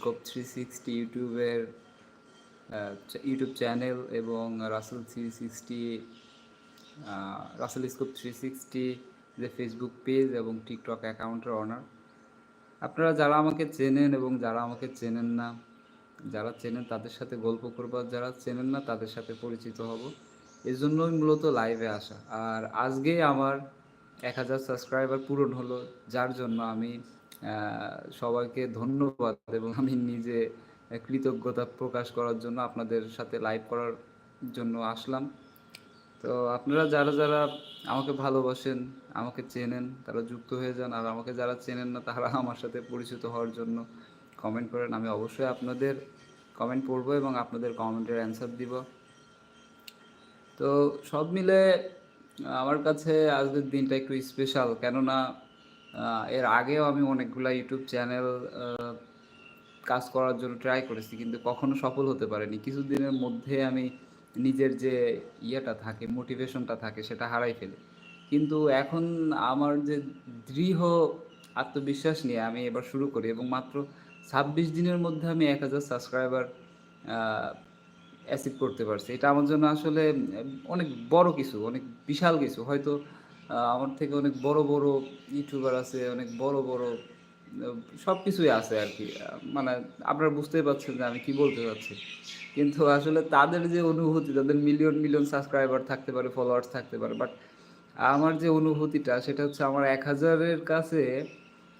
Scope three sixty ইউটিউবের YouTube channel এবং Rasel three sixty Rasel scope three sixty যে Facebook page এবং TikTok অ্যাকাউন্টের অনার আপনারা যারা আমাকে চেনেন এবং যারা আমাকে চেনেন না, যারা চেনেন তাদের সাথে গল্প করব যারা চেনেন না তাদের সাথে পরিচিত হব। এই জন্যই মূলত লাইভে আসা। আর আজকে আমার এক হাজার সাবস্ক্রাইবার পূরণ হলো, যার জন্য আমি সবাইকে ধন্যবাদ এবং আমি নিজে কৃতজ্ঞতা প্রকাশ করার জন্য আপনাদের সাথে লাইভ করার জন্য আসলাম। তো আপনারা যারা যারা আমাকে ভালোবাসেন, আমাকে চেনেন, তারা যুক্ত হয়ে যান। আর আমাকে যারা চেনেন না, তারা আমার সাথে পরিচিত হওয়ার জন্য কমেন্ট করেন। আমি অবশ্যই আপনাদের কমেন্ট পড়ব এবং আপনাদের কমেন্টের অ্যান্সার দিব। তো সব মিলে আমার কাছে আজকের দিনটা একটু স্পেশাল কেননা এর আগেও আমি অনেকগুলা ইউটিউব চ্যানেল কাজ করার জন্য ট্রাই করেছি, কিন্তু কখনো সফল হতে পারেনি। কিছুদিনের মধ্যে আমি নিজের যে ইয়েটা থাকে মোটিভেশনটা থাকে, সেটা হারাই ফেলি। কিন্তু এখন আমার যে দৃঢ় আত্মবিশ্বাস নিয়ে আমি এবার শুরু করি, এবং মাত্র ছাব্বিশ দিনের মধ্যে আমি এক হাজার সাবস্ক্রাইবার অ্যাচিভ করতে পারছি। এটা আমার জন্য আসলে অনেক বড় কিছু, অনেক বিশাল কিছু। হয়তো আমার থেকে অনেক বড় বড় ইউটিউবার আছে, অনেক বড় বড় সব কিছুই আছে আর কি মানে আপনারা বুঝতেই পারছেন যে আমি কি বলতে চাচ্ছি। কিন্তু আসলে তাদের যে অনুভূতি, তাদের মিলিয়ন মিলিয়ন সাবস্ক্রাইবার থাকতে পারে ফলোয়ার্স থাকতে পারে বাট আমার যে অনুভূতিটা, সেটা হচ্ছে আমার এক হাজারের কাছে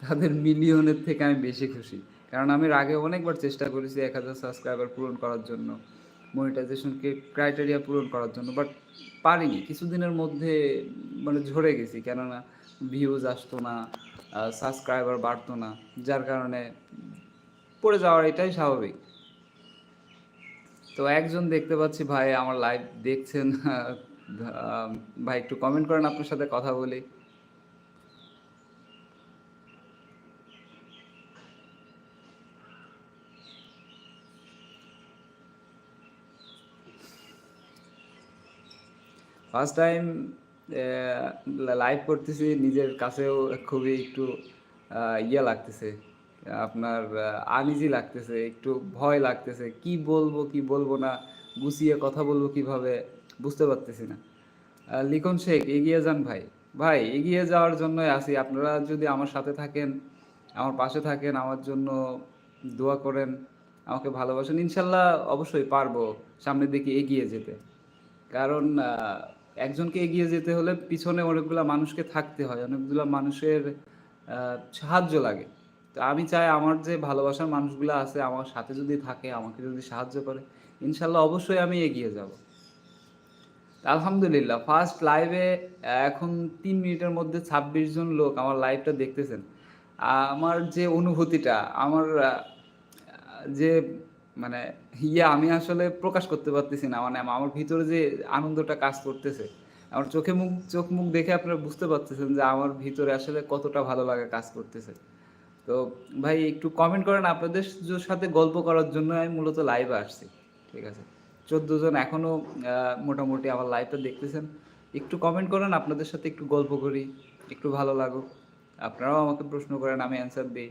তাদের মিলিয়নের থেকে আমি বেশি খুশি। কারণ আমি আগে অনেকবার চেষ্টা করেছি এক হাজার সাবস্ক্রাইবার পূরণ করার জন্য। মনিটাইজেশনকে ক্রাইটেরিয়া পূরণ করার জন্য বাট পারিনি। কিছুদিনের মধ্যে মানে ঝরে গেছি, কেননা ভিউজ আসতো না সাবস্ক্রাইবার বাড়তো না, যার কারণে পড়ে যাওয়ার এটাই স্বাভাবিক। তো একজন দেখতে পাচ্ছি, ভাই, আমার লাইভ দেখছেন। ভাই, একটু কমেন্ট করেন, আপনার সাথে কথা বলি। ফার্স্ট টাইম লাইভ করতেছি, নিজের কাছেও খুবই একটু ইয়ে লাগতেছে। আপনার আনইজি লাগতেছে, একটু ভয় লাগতেছে। কি বলব কি বলব না, গুছিয়ে কথা বলব কীভাবে, বুঝতে পারতেছি না। লিখন শেখ, এগিয়ে যান ভাই। ভাই, এগিয়ে যাওয়ার জন্যই আছি আপনারা যদি আমার সাথে থাকেন, আমার পাশে থাকেন, আমার জন্য দোয়া করেন, আমাকে ভালোবাসেন, ইনশাল্লাহ অবশ্যই পারব সামনের দিকে এগিয়ে যেতে। কারণ একজনকে এগিয়ে যেতে হলে পিছনে অনেকগুলা মানুষকে থাকতে হয়, অনেকগুলা মানুষের সাহায্য লাগে। তো আমি চাই আমার যে ভালোবাসার মানুষগুলো আছে, আমার সাথে যদি থাকে, আমাকে যদি সাহায্য করে, ইনশাল্লাহ অবশ্যই আমি এগিয়ে যাব। আলহামদুলিল্লাহ ফার্স্ট লাইভে এখন তিন মিনিটের মধ্যে ছাব্বিশ জন লোক আমার লাইভটা দেখতেছেন। আমার যে অনুভূতিটা, আমার যে মানে ইয়া আমি আসলে প্রকাশ করতে পারতেছি না। মানে আমার ভিতরে যে আনন্দটা কাজ করতেছে, আমার চোখে মুখ, চোখ মুখ দেখে আপনারা বুঝতে পারতেছেন যে আমার ভিতরে আসলে কতটা ভালো লাগা কাজ করতেছে। তো ভাই, একটু কমেন্ট করেন আপনাদের সাথে গল্প করার জন্য আমি মূলত লাইভে আসছি, ঠিক আছে? চোদ্দ জন এখনও মোটামুটি আমার লাইভটা দেখতেছেন। একটু কমেন্ট করেন, আপনাদের সাথে একটু গল্প করি, একটু ভালো লাগুক। আপনারাও আমাকে প্রশ্ন করেন, আমি অ্যান্সার দিই।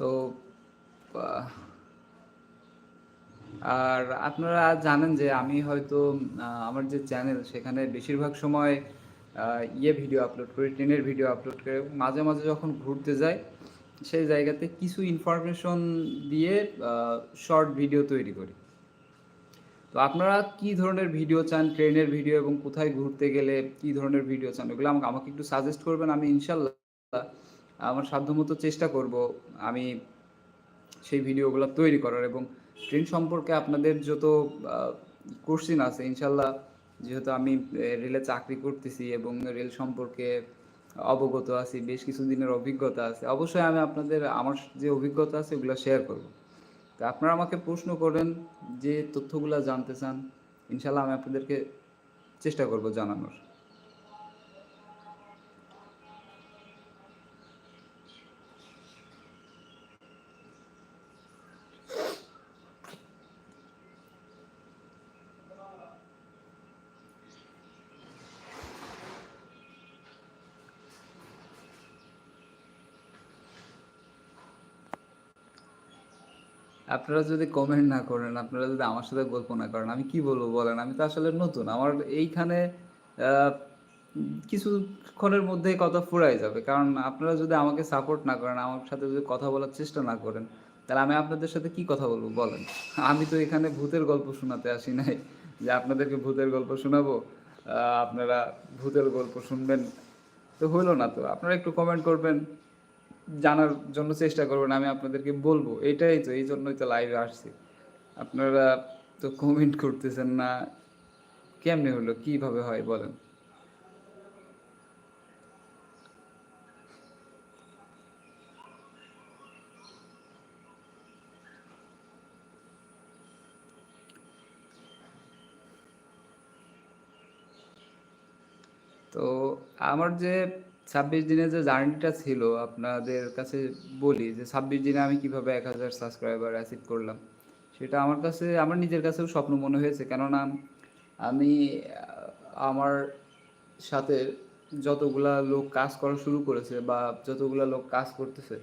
তো আর আপনারা জানেন যে আমি হয়তো আমার যে চ্যানেল সেখানে বেশিরভাগ সময় ইয়ে ভিডিও আপলোড করি, ট্রেনের ভিডিও আপলোড করে। মাঝে মাঝে যখন ঘুরতে যাই, সেই জায়গাতে কিছু ইনফরমেশন দিয়ে শর্ট ভিডিও তৈরি করি। তো আপনারা কি ধরনের ভিডিও চান? ট্রেনের ভিডিও এবং কোথায় ঘুরতে গেলে কি ধরনের ভিডিও চান? আমাকে আমাকে একটু সাজেস্ট করবেন, আমি ইনশাল্লাহ আমার সাধ্যমতো চেষ্টা করব আমি সেই ভিডিওগুলো তৈরি করার এবং ট্রেন সম্পর্কে আপনাদের যত কোশ্চিন আছে, ইনশাল্লাহ যেহেতু আমি রেলে চাকরি করতেছি এবং রেল সম্পর্কে অবগত আছি, বেশ কিছু দিনের অভিজ্ঞতা আছে, অবশ্যই আমি আপনাদের আমার যে অভিজ্ঞতা আছে ওগুলো শেয়ার করব। তো আপনারা আমাকে প্রশ্ন করেন যে তথ্যগুলো জানতে চান, ইনশাল্লাহ আমি আপনাদেরকে চেষ্টা করব জানানোর। আপনারা যদি কমেন্ট না করেন, আপনারা যদি আমার সাথে গল্প না করেন, আমি কি বলব বলেন? আমি তো আসলে নতুন। আমার এইখানে কিছুক্ষণের মধ্যেই কথা ফুরাই যাবে। কারণ আপনারা যদি আমাকে সাপোর্ট না করেন, আমার সাথে যদি কথা বলার চেষ্টা না করেন, তাহলে আমি আপনাদের সাথে কি কথা বলব বলেন? আমি তো এখানে ভূতের গল্প শোনাতে আসি নাই। যে আপনাদেরকে ভূতের গল্প শোনাবো? আপনারা ভূতের গল্প শুনবেন? তো হলো না তো। আপনারা একটু কমেন্ট করবেন। জানার জন্য চেষ্টা করবেন আমি আপনাদেরকে বলব। এটাই তো, এই জন্যই তো লাইভে আসছি। আপনারা তো কমেন্ট করতেছেন না। কেমনে হলো? কীভাবে হয়, বলেন। তো আমার যে ছাব্বিশ দিনে যে জার্নিটা ছিল, আপনাদের কাছে বলি যে ছাব্বিশ দিনে আমি কীভাবে এক হাজার সাবস্ক্রাইবার অ্যাচিভ করলাম, সেটা আমার কাছে, আমার নিজের কাছেও স্বপ্ন মনে হয়েছে। কেননা আমি, আমার সাথে যতগুলা লোক কাজ করা শুরু করেছে বা যতগুলা লোক কাজ করতেছে,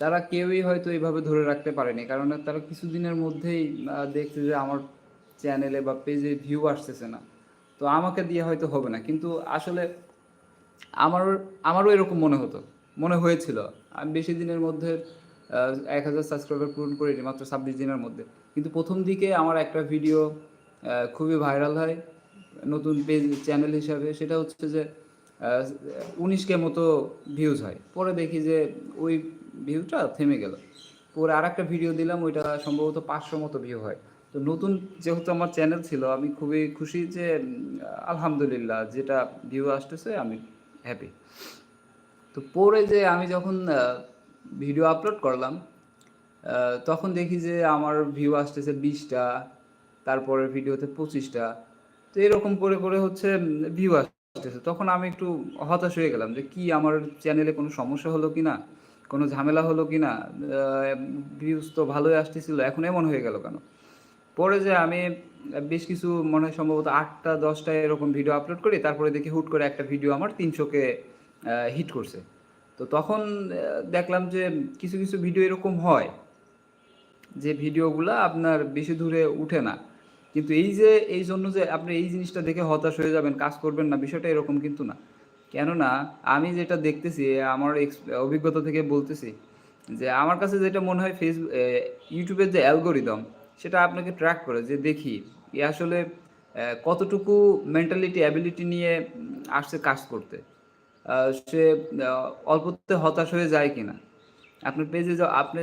তারা কেউই হয়তো এইভাবে ধরে রাখতে পারেনি। কারণ তারা কিছুদিনের মধ্যেই দেখছে যে আমার চ্যানেলে বা পেজে ভিউ আসতেছে না। তো আমাকে দিয়ে হয়তো হবে না। কিন্তু আসলে আমার আমারও এরকম মনে হতো। মনে হয়েছিল। আমি বেশি দিনের মধ্যে এক হাজার সাবস্ক্রাইবার পূরণ করিনি, মাত্র ছাব্বিশ দিনের মধ্যে। কিন্তু প্রথম দিকে আমার একটা ভিডিও খুবই ভাইরাল হয় নতুন পেজ চ্যানেল হিসাবে। সেটা হচ্ছে যে উনিশকে মতো ভিউজ হয়। পরে দেখি যে, ওই ভিউটা থেমে গেল। পরে আর একটা ভিডিও দিলাম, ওইটা সম্ভবত পাঁচশো মতো ভিউ হয়। তো নতুন যেহেতু আমার চ্যানেল ছিল, আমি খুবই খুশি যে, আলহামদুলিল্লাহ, যেটা ভিউ আসতেছে, আমি হ্যাপি তো পরে যে আমি যখন ভিডিও আপলোড করলাম তখন দেখি যে আমার ভিউ আসতেছে বিশটা, তারপরের ভিডিওতে পঁচিশটা। তো এরকম করে করে হচ্ছে ভিউ আসতেছে। তখন আমি একটু হতাশ হয়ে গেলাম যে কি আমার চ্যানেলে কোনো সমস্যা হলো কি না কোনো ঝামেলা হলো কি না ভিউজ তো ভালোই আসতেছিল, এখন এমন হয়ে গেল কেন? পরে যে আমি বেশ কিছু মনে হয় সম্ভবত আটটা, দশটা এরকম ভিডিও আপলোড করি, তারপরে দেখি হুট করে একটা ভিডিও আমার তিনশোকে হিট করছে। তো তখন দেখলাম যে কিছু কিছু ভিডিও এরকম হয়, যে ভিডিওগুলো আপনার বেশি দূরে উঠে না। কিন্তু এই যে, এই জন্য যে আপনি এই জিনিসটা দেখে হতাশ হয়ে যাবেন, কাজ করবেন না, বিষয়টা এরকম কিন্তু না। কেননা, আমি যেটা দেখতেছি, আমার অভিজ্ঞতা থেকে বলতেছি, যে আমার কাছে যেটা মনে হয় ফেসবুক ইউটিউবের যে অ্যালগোরিদম সেটা আপনাকে ট্র্যাক করে যে দেখি এ আসলে কতটুকু মেন্টালিটি অ্যাবিলিটি নিয়ে আসছে কাজ করতে। সে অল্পতে হতাশ হয়ে যায় কিনা। আপনার পেজে যে আপনি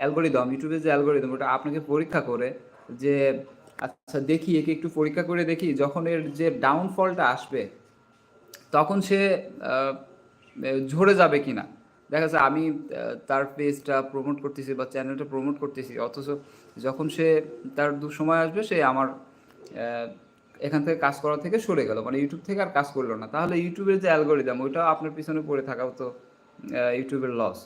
অ্যালগোরিদম ইউটিউবে যে অ্যালগোরিদম ওটা আপনাকে পরীক্ষা করে যে আচ্ছা দেখি, একে একটু পরীক্ষা করে দেখি, যখন এর যে ডাউনফলটা আসবে, তখন সে ঝরে যাবে কিনা। দেখা যাচ্ছে আমি তার পেজটা প্রমোট করতেছি বা চ্যানেলটা প্রমোট করতেছি, অথচ যখন সে তার দু সময় আসবে, সে আমার এখান থেকে কাজ করা থেকে সরে গেল। মানে ইউটিউব থেকে আর কাজ করল না। তাহলে ইউটিউবের যে অ্যালগোরিদম ওইটা আপনার পিছনে পড়ে থাকাও তো ইউটিউবের লস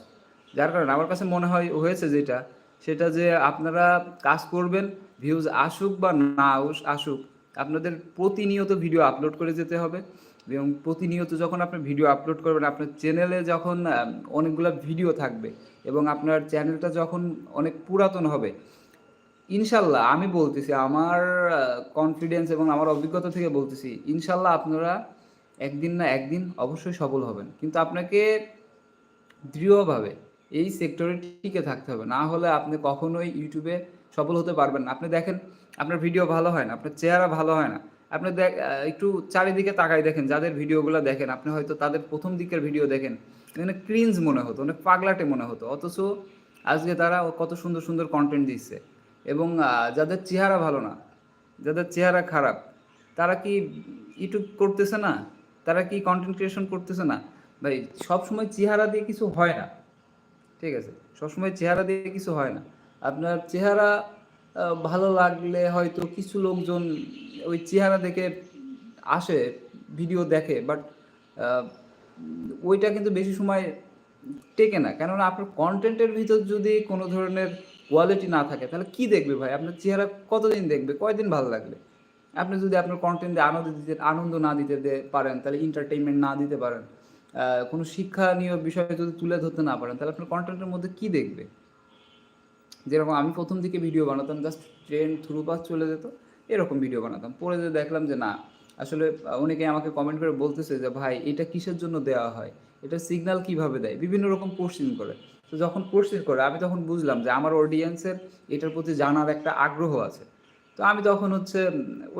যার কারণে আমার কাছে মনে হয়, হয়েছে যেটা, সেটা যে আপনারা কাজ করবেন ভিউজ আসুক বা না আস- আসুক, আপনাদের প্রতিনিয়ত ভিডিও আপলোড করে যেতে হবে। এবং প্রতিনিয়ত যখন আপনি ভিডিও আপলোড করবেন, আপনার চ্যানেলে যখন অনেকগুলো ভিডিও থাকবে এবং আপনার চ্যানেলটা যখন অনেক পুরাতন হবে, ইনশাল্লাহ আমি বলতেছি, আমার কনফিডেন্স এবং আমার অভিজ্ঞতা থেকে বলতেছি, ইনশাল্লাহ আপনারা একদিন না একদিন অবশ্যই সফল হবেন। কিন্তু আপনাকে দৃঢ়ভাবে এই সেক্টরে টিকে থাকতে হবে। না হলে আপনি কখনোই ইউটিউবে সফল হতে পারবেন না। আপনি দেখেন, আপনার ভিডিও ভালো হয় না, আপনার চেহারা ভালো হয় না। আপনি একটু চারিদিকে তাকাই দেখেন, যাদের ভিডিওগুলো দেখেন, আপনি হয়তো তাদের প্রথম দিকের ভিডিও দেখেন এখানে ক্রিঞ্জ মনে হতো অনেক পাগলাটে মনে হতো। অথচ আজকে তারা কত সুন্দর সুন্দর কন্টেন্ট দিচ্ছে। এবং যাদের চেহারা ভালো না, যাদের চেহারা খারাপ, তারা কি ইউটিউব করতেছে না? তারা কি কন্টেন্ট ক্রিয়েশন করতেছে না? ভাই, সবসময় চেহারা দিয়ে কিছু হয় না। ঠিক আছে? সবসময় চেহারা দিয়ে কিছু হয় না। আপনার চেহারা ভালো লাগলে হয়তো কিছু লোকজন ওই চেহারা দেখে আসে ভিডিও দেখে বাট ওইটা কিন্তু বেশি সময় টেকে না। কেননা আপনার কন্টেন্টের ভিতর যদি কোনো ধরনের কোয়ালিটি না থাকে, তাহলে কি দেখবে ভাই? আপনার চেহারা কতদিন দেখবে? কয়দিন ভালো লাগবে? আপনি যদি আপনার কন্টেন্টে আনন্দ দিতে, আনন্দ না দিতে পারেন, তাহলে এন্টারটেইনমেন্ট না দিতে পারেন কোনো শিক্ষণীয় বিষয় যদি তুলে ধরতে না পারেন, তাহলে আপনার কন্টেন্টের মধ্যে কি দেখবে? যেরকম আমি প্রথম দিকে ভিডিও বানাতাম জাস্ট ট্রেন থ্রু পাস চলে যেত, এরকম ভিডিও বানাতাম। পরে যে দেখলাম যে না, আসলে অনেকে আমাকে কমেন্ট করে বলতেছে যে, ভাই, এটা কিসের জন্য দেওয়া হয়? এটা সিগন্যাল কীভাবে দেয়? বিভিন্ন রকম কোশ্চিন করে। তো যখন কোশ্চিন করে, আমি তখন বুঝলাম যে আমার অডিয়েন্সের এটার প্রতি জানার একটা আগ্রহ আছে। তো আমি তখন হচ্ছে,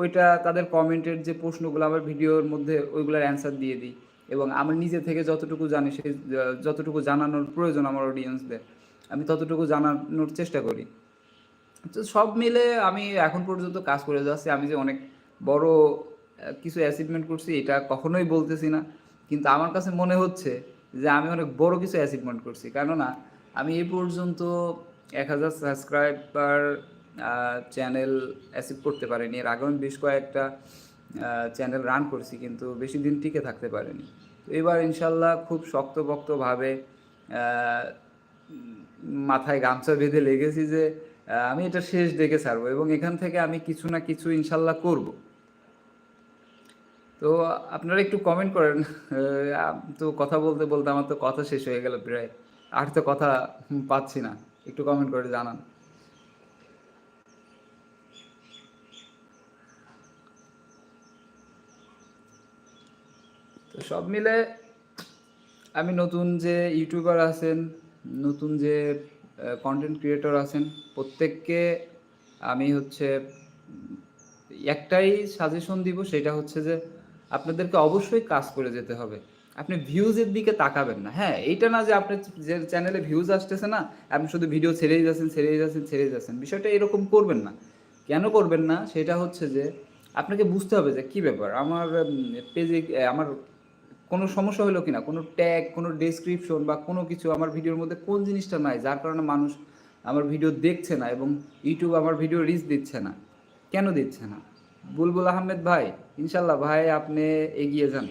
ওইটা তাদের কমেন্টের যে প্রশ্নগুলো আমার ভিডিওর মধ্যে ওইগুলোর অ্যান্সার দিয়ে দিই এবং আমার নিজে থেকে যতটুকু জানি, সেই, যতটুকু জানানোর প্রয়োজন আমার অডিয়েন্সদের আমি ততটুকু জানানোর চেষ্টা করি। তো সব মিলে আমি এখন পর্যন্ত কাজ করে যাচ্ছি। আমি যে অনেক বড় কিছু অ্যাচিভমেন্ট করছি, এটা কখনোই বলতেছি না। কিন্তু আমার কাছে মনে হচ্ছে যে আমি অনেক বড় কিছু অ্যাচিভমেন্ট করছি। কেননা আমি এই পর্যন্ত এক হাজার সাবস্ক্রাইবার চ্যানেল অ্যাচিভ করতে পারিনি। এর আগেও আমি বেশ কয়েকটা চ্যানেল রান করছি, কিন্তু বেশি দিন টিকে থাকতে পারিনি। তো এবার ইনশাল্লাহ খুব শক্তপোক্তভাবে মাথায় গামছা বেঁধে লেগেছি যে আমি এটা শেষ দেখে ছাড়বো এবং এখান থেকে আমি কিছু না কিছু ইনশাল্লাহ করব। তো আপনারা একটু কমেন্ট করেন তো কথা বলতে বলতে আমার তো কথা শেষ হয়ে গেল প্রায়, আর তো কথা পাচ্ছি না, একটু কমেন্ট করে জানান। তো সব মিলে আমি নতুন যে ইউটিউবার আছেন নতুন যে কন্টেন্ট ক্রিয়েটর আছেন, প্রত্যেককে আমি হচ্ছে, একটাই সাজেশন দিব, সেটা হচ্ছে যে, আপনাদেরকে অবশ্যই কাজ করে যেতে হবে। আপনি ভিউজের দিকে তাকাবেন না। হ্যাঁ এইটা না যে আপনার যে চ্যানেলে ভিউজ আসতেছে না, আপনি শুধু ভিডিও ছেড়েই যাচ্ছেন ছেড়েই যাচ্ছেন ছেড়েই যাচ্ছেন, বিষয়টা এরকম করবেন না। কেন করবেন না? সেটা হচ্ছে যে, আপনাকে বুঝতে হবে যে, কি ব্যাপার? আমার পেজে আমার কোনো সমস্যা হলো কিনা? কোনো ট্যাগ কোনো ডেসক্রিপশন বা কোনো কিছু আমার ভিডিওর মধ্যে কোন জিনিসটা নাই? যার কারণে মানুষ আমার ভিডিও দেখছে না এবং ইউটিউব আমার ভিডিও রিচ দিচ্ছে না। কেন দিচ্ছে না? বুলবুল আহমেদ ভাই, ইনশাল্লাহ ভাই আপনি এগিয়ে যান।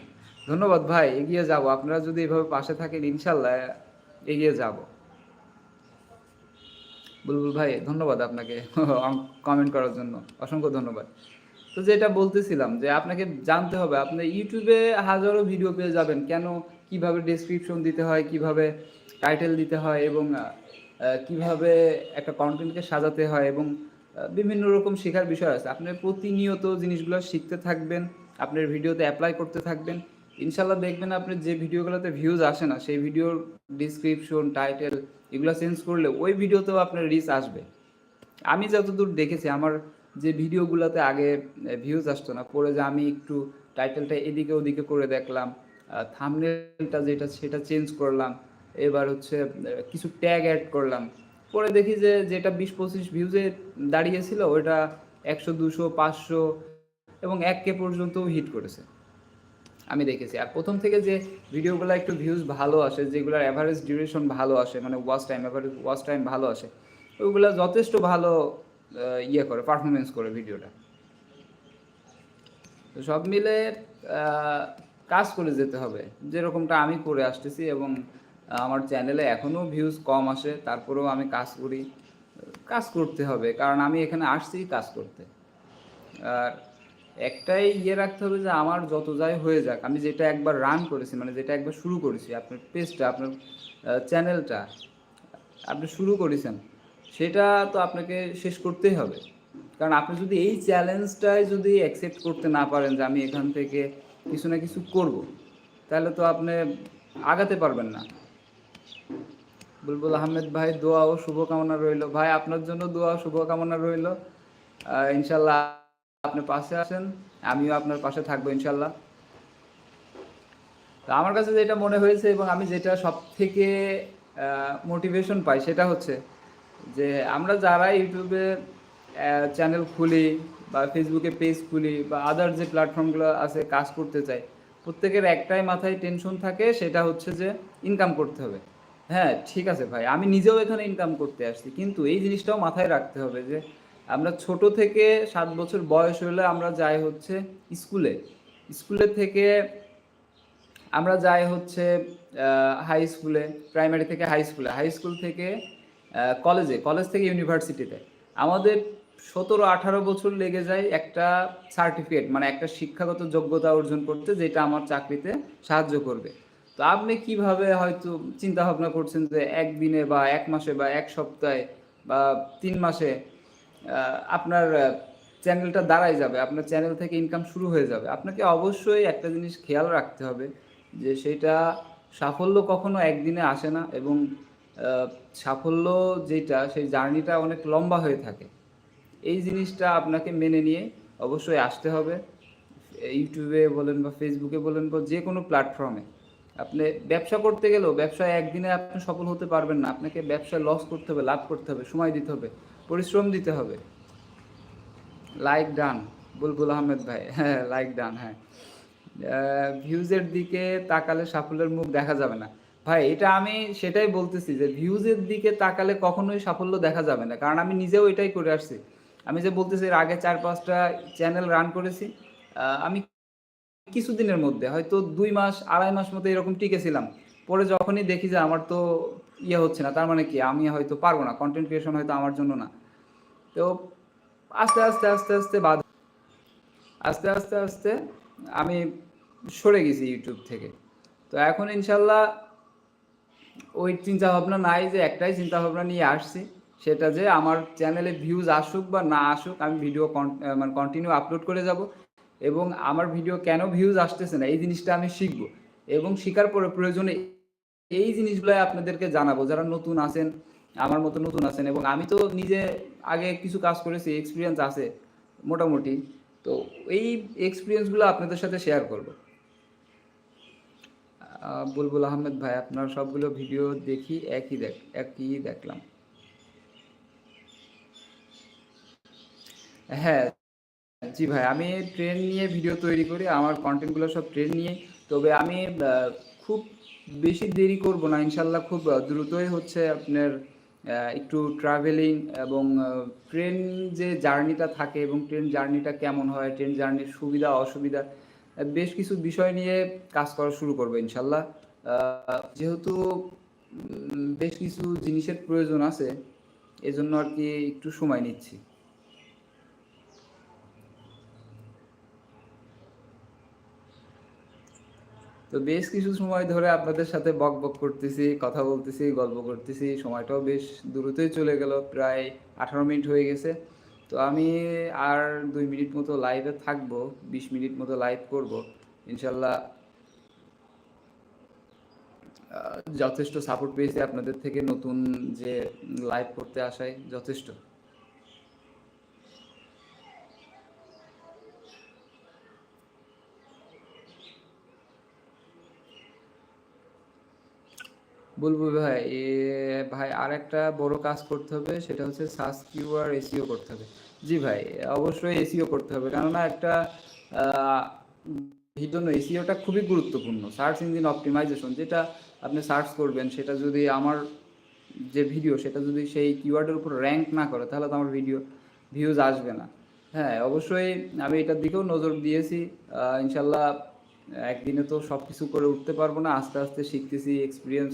ধন্যবাদ ভাই, এগিয়ে যাব। আপনারা যদি এভাবে পাশে থাকেন, ইনশাল্লাহ এগিয়ে যাব। বুলবুল ভাই, ধন্যবাদ আপনাকে কমেন্ট করার জন্য। অসংখ্য ধন্যবাদ। তো যেটা বলতেছিলাম যে আপনাকে জানতে হবে, আপনি ইউটিউবে হাজারো ভিডিও পেয়ে যাবেন। কেন? কীভাবে ডেসক্রিপশন দিতে হয়, কীভাবে টাইটেল দিতে হয় এবং কীভাবে একটা কন্টেন্টকে সাজাতে হয় এবং বিভিন্ন রকম শেখার বিষয় আছে। আপনি প্রতিনিয়ত জিনিসগুলো শিখতে থাকবেন, আপনার ভিডিওতে অ্যাপ্লাই করতে থাকবেন। ইনশাল্লাহ দেখবেন আপনার যে ভিডিওগুলোতে ভিউজ আসে না, সেই ভিডিওর ডিসক্রিপশন টাইটেল এগুলো চেঞ্জ করলে ওই ভিডিওতেও আপনার রিচ আসবে। আমি যতদূর দেখেছি, আমার যে ভিডিওগুলোতে আগে ভিউজ আসতো না, পরে যে আমি একটু টাইটেলটা এদিকে ওদিকে করে দেখলাম থামনেলটা যেটা সেটা চেঞ্জ করলাম, এবার হচ্ছে কিছু ট্যাগ অ্যাড করলাম। পরে দেখি যে যেটা বিশ পঁচিশ ভিউজে দাঁড়িয়েছিল ওটা একশো, দুশো, পাঁচশো এবং এক কে পর্যন্তও হিট করেছে। আমি দেখেছি। আর প্রথম থেকে যে ভিডিওগুলো একটু ভিউজ ভালো আসে, যেগুলোর অ্যাভারেজ ডিউরেশন ভালো আসে মানে watch time average watch time ভালো আসে ওইগুলো যথেষ্ট ভালো ইয়ে করে পারফরমেন্স করে ভিডিওটা তো সব মিলে কাজ করে যেতে হবে। যেরকমটা আমি করে আসতেছি এবং আমার চ্যানেলে এখনও ভিউজ কম আসে, তারপরেও আমি কাজ করি। কাজ করতে হবে, কারণ আমি এখানে আসছি কাজ করতে। আর একটাই ইয়ে রাখতে হবে যে, আমার যত যাই হয়ে যাক, আমি যেটা একবার রান করেছি মানে যেটা একবার শুরু করেছি, আপনার পেজটা আপনার চ্যানেলটা আপনি শুরু করেছেন সেটা তো আপনাকে শেষ করতেই হবে। কারণ আপনি যদি এই চ্যালেঞ্জটাই যদি অ্যাকসেপ্ট করতে না পারেন যে আমি এখান থেকে কিছু না কিছু করব, তাহলে তো আপনি আগাতে পারবেন না। বুলবুল আহমেদ ভাই, দোয়া ও শুভকামনা রইল। ভাই, আপনার জন্য দোয়া ও শুভকামনা রইল। ইনশাল্লাহ আপনি পাশে আসেন আমিও আপনার পাশে থাকব ইনশাল্লাহ তো আমার কাছে যেটা মনে হয়েছে এবং আমি যেটা সব থেকে মোটিভেশন পাই সেটা হচ্ছে যে আমরা যারা ইউটিউবে চ্যানেল খুলি বা ফেসবুকে পেজ খুলি বা আদার যে প্ল্যাটফর্মগুলো আছে কাজ করতে চাই, প্রত্যেকের একটাই মাথায় টেনশন থাকে, সেটা হচ্ছে যে ইনকাম করতে হবে। হ্যাঁ ঠিক আছে ভাই, আমি নিজেও এখানে ইনকাম করতে আসছি, কিন্তু এই জিনিসটাও মাথায় রাখতে হবে যে আমরা ছোট থেকে সাত বছর বয়স হলে আমরা যাই হচ্ছে স্কুলে। স্কুলে থেকে আমরা যাই হচ্ছে হাই স্কুলে প্রাইমারি থেকে হাই স্কুলে হাই স্কুল থেকে কলেজে কলেজ থেকে ইউনিভার্সিটিতে আমাদের সতেরো, আঠারো বছর লেগে যায় একটা সার্টিফিকেট মানে একটা শিক্ষাগত যোগ্যতা অর্জন করতে, যেটা আমার চাকরিতে সাহায্য করবে। তো আপনি কীভাবে হয়তো চিন্তা ভাবনা করছেন যে একদিনে বা এক মাসে বা এক সপ্তাহে বা তিন মাসে আপনার চ্যানেলটা দাঁড়াই যাবে, আপনার চ্যানেল থেকে ইনকাম শুরু হয়ে যাবে। আপনাকে অবশ্যই একটা জিনিস খেয়াল রাখতে হবে যে সেটা সাফল্য কখনো একদিনে আসে না এবং সাফল্য যেটা, সেই জার্নিটা অনেক লম্বা হয়ে থাকে। এই জিনিসটা আপনাকে মেনে নিয়ে অবশ্যই আসতে হবে। ইউটিউবে বলেন বা ফেসবুকে বলেন বা যে কোনো প্ল্যাটফর্মে আপনি ব্যবসা করতে গেলেও ব্যবসায় একদিনে আপনি সফল হতে পারবেন না। আপনাকে ব্যবসায় লস করতে হবে, লাভ করতে হবে, সময় দিতে হবে, পরিশ্রম দিতে হবে। লাইক ডান বুলবুল আহমেদ ভাই। হ্যাঁ লাইক ডান হ্যাঁ। ভিউজের দিকে তাকালে সাফল্যের মুখ দেখা যাবে না। ভাই, এটা আমি সেটাই বলতেছি যে ভিউজের দিকে তাকালে কখনোই সাফল্য দেখা যাবে না। কারণ আমি নিজেও এটাই করে আসছি। আমি যে বলতেছি এর আগে চার, পাঁচটা চ্যানেল রান করেছি আমি কিছুদিনের মধ্যে, হয়তো দুই মাস, আড়াই মাস মতো এরকম টিকেছিলাম পরে যখনই দেখি যে আমার তো ইয়ে হচ্ছে না, তার মানে কি আমি হয়তো পারব না কন্টেন্ট ক্রিয়েশন হয়তো আমার জন্য না। তো আস্তে আস্তে আস্তে আস্তে বাদ আস্তে আস্তে আস্তে আমি সরে গেছি ইউটিউব থেকে। তো এখন ইনশাল্লাহ ওই চিন্তা ভাবনা নাই যে একটাই চিন্তা ভাবনা নিয়ে আসছি, সেটা যে আমার চ্যানেলে ভিউজ আসুক বা না আসুক, আমি ভিডিও মানে কন্টিনিউ আপলোড করে যাব এবং আমার ভিডিও কেন ভিউজ আসতেছে না, এই জিনিসটা আমি শিখব এবং শেখার পরে প্রয়োজনে এই জিনিসগুলো আপনাদেরকে জানাব, যারা নতুন আছেন, আমার মতো নতুন আছেন এবং আমি তো নিজে আগে কিছু কাজ করেছি এক্সপিরিয়েন্স আছে মোটামুটি, তো এই এক্সপিরিয়েন্সগুলো আপনাদের সাথে শেয়ার করব। বুলবুল আহমেদ ভাই, আপনার সবগুলো ভিডিও দেখি, একই দেখ, একই দেখলাম। হ্যাঁ জি ভাই, আমি ট্রেন নিয়ে ভিডিও তৈরি করি, আমার কন্টেন্টগুলো সব ট্রেন নিয়ে, তবে আমি খুব বেশি দেরি করব না, ইনশাল্লাহ খুব দ্রুতই হচ্ছে আপনার একটু ট্রাভেলিং এবং ট্রেন যে জার্নিটা থাকে এবং ট্রেন জার্নিটা কেমন হয় ট্রেন জার্নির সুবিধা, অসুবিধা বেশ কিছু বিষয় নিয়ে কাজ করা শুরু করব ইনশাল্লাহ। যেহেতু বেশ কিছু জিনিসের প্রয়োজন আছে, এজন্য আর কি একটু সময় নিচ্ছি। তো বেশ কিছু সময় ধরে আপনাদের সাথে বক বক করতেছি, কথা বলতেছি, গল্প করতেছি, সময়টাও বেশ দ্রুতই চলে গেল, প্রায় আঠারো মিনিট হয়ে গেছে। তো আমি আর দুই মিনিট মতো লাইভে থাকব, বিশ মিনিট মতো লাইভ করব। ইনশাল্লাহ যথেষ্ট সাপোর্ট পেয়েছি আপনাদের থেকে নতুন যে লাইভ করতে আসায়, যথেষ্ট। বুলবুল ভাই, এ ভাই আর একটা বড় কাজ করতে হবে, সেটা হচ্ছে সার্চ কিউআর এসিও করতে হবে। জি ভাই, অবশ্যই এসিও করতে হবে, কেননা একটা জন্য এসিওটা খুবই গুরুত্বপূর্ণ। সার্চ ইঞ্জিন অপটিমাইজেশন যেটা আপনি সার্চ করবেন, সেটা যদি আমার যে ভিডিও সেটা যদি সেই কিওয়ার্ডের উপর র্যাঙ্ক না করে, তাহলে তো আমার ভিডিও ভিউজ আসবে না। হ্যাঁ অবশ্যই আমি এটার দিকেও নজর দিয়েছি ইনশাল্লাহ একদিনে তো সব কিছু করে উঠতে পারব না, আস্তে আস্তে শিখতেছি এক্সপিরিয়েন্স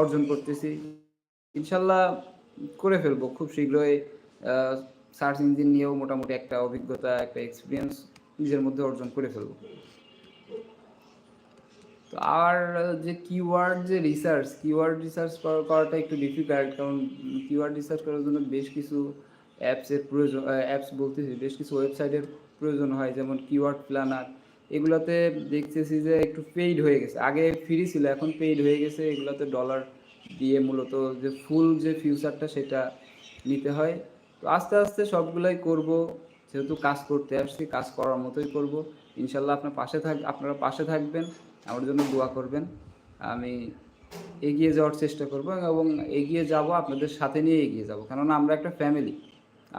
অর্জন করতেছি। ইনশাল্লাহ করে ফেলব খুব শীঘ্রই। সার্চ ইঞ্জিন নিয়েও মোটামুটি একটা অভিজ্ঞতা, একটা এক্সপিরিয়েন্স নিজের মধ্যে অর্জন করে ফেলব। তো আর যে কিওয়ার্ড যে রিসার্চ কিওয়ার্ড রিসার্চ করাটা একটু ডিফিকাল্ট কারণ কিওয়ার্ড রিসার্চ করার জন্য বেশ কিছু অ্যাপসের প্রয়োজন অ্যাপস বলতেছি, বেশ কিছু ওয়েবসাইটের প্রয়োজন হয়, যেমন কিওয়ার্ড প্ল্যানার এগুলোতে দেখতেছি যে একটু পেইড হয়ে গেছে। আগে ফ্রি ছিল, এখন পেইড হয়ে গেছে। এগুলোতে ডলার দিয়ে মূলত যে ফুল যে ফিউচারটা সেটা নিতে হয়। তো আস্তে আস্তে সবগুলাই করব, যেহেতু কাজ করতে আসছি, কাজ করার মতোই করব। ইনশাল্লাহ আপনার পাশে থাক, আপনারা পাশে থাকবেন, আমার জন্য দোয়া করবেন। আমি এগিয়ে যাওয়ার চেষ্টা করব এবং এগিয়ে যাব, আপনাদের সাথে নিয়ে এগিয়ে যাব। কেননা আমরা একটা ফ্যামিলি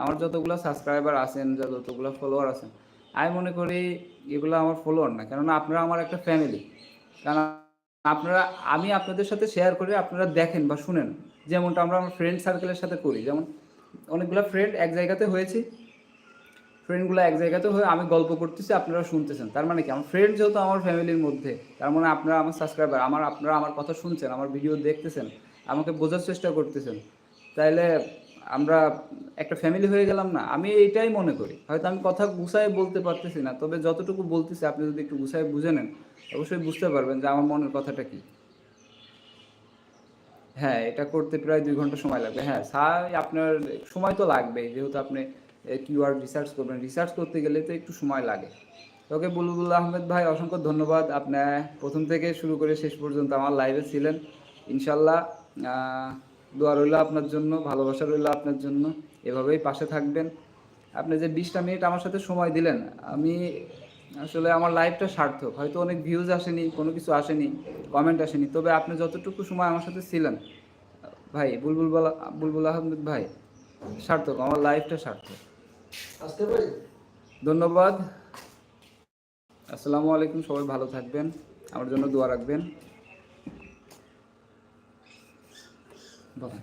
আমার যতগুলো সাবস্ক্রাইবার আছেন, যা যতগুলো ফলোয়ার আছেন আমি মনে করি এগুলো আমার ফলোয়ার না, কেননা আপনারা আমার একটা ফ্যামিলি কারণ আপনারা, আমি আপনাদের সাথে শেয়ার করে আপনারা দেখেন বা শুনেন। যেমনটা আমরা আমার ফ্রেন্ড সার্কেলের সাথে করি, যেমন অনেকগুলো ফ্রেন্ড এক জায়গাতে হয়েছি। ফ্রেন্ডগুলো এক জায়গাতে হয়ে আমি গল্প করতেছি, আপনারা শুনতেছেন। তার মানে কি? আমার ফ্রেন্ড যেহেতু আমার ফ্যামিলির মধ্যে, তার মানে আপনারা আমার সাবস্ক্রাইবার আমার, আপনারা আমার কথা শুনছেন, আমার ভিডিও দেখতেছেন, আমাকে বোঝার চেষ্টা করতেছেন। তাইলে আমরা একটা ফ্যামিলি হয়ে গেলাম না, আমি এইটাই মনে করি। হয়তো আমি কথা গুছায় বলতে পারতেছি না, তবে যতটুকু বলতেছি আপনি যদি একটু গুছায় বুঝে নেন, অবশ্যই বুঝতে পারবেন যে আমার মনের কথাটা কি। হ্যাঁ এটা করতে প্রায় দুই ঘণ্টা সময় লাগবে। হ্যাঁ স্যার, আপনার সময় তো লাগবে যেহেতু আপনি কিওয়ার্ড রিসার্চ করবেন। রিসার্চ করতে গেলে তো একটু সময় লাগে। ওকে, বুলবুল আহমেদ ভাই, অসংখ্য ধন্যবাদ। আপনার প্রথম থেকে শুরু করে শেষ পর্যন্ত আমার লাইভে ছিলেন। ইনশাল্লাহ দোয়া রইল আপনার জন্য ভালোবাসা রইল আপনার জন্য এভাবেই পাশে থাকবেন। আপনি যে বিশটা মিনিট আমার সাথে সময় দিলেন আমি আসলে আমার লাইফটা সার্থক হয়তো অনেক ভিউজ আসেনি কোনো কিছু আসেনি কমেন্ট আসেনি তবে আপনি যতটুকু সময় আমার সাথে ছিলেন ভাই বুলবুল বলা- বুলবুল আহমেদ ভাই সার্থক আমার লাইফটা সার্থক। আসতে পারি? ধন্যবাদ। আসসালামু আলাইকুম সবাই ভালো থাকবেন আমার জন্য দোয়া রাখবেন। বলেন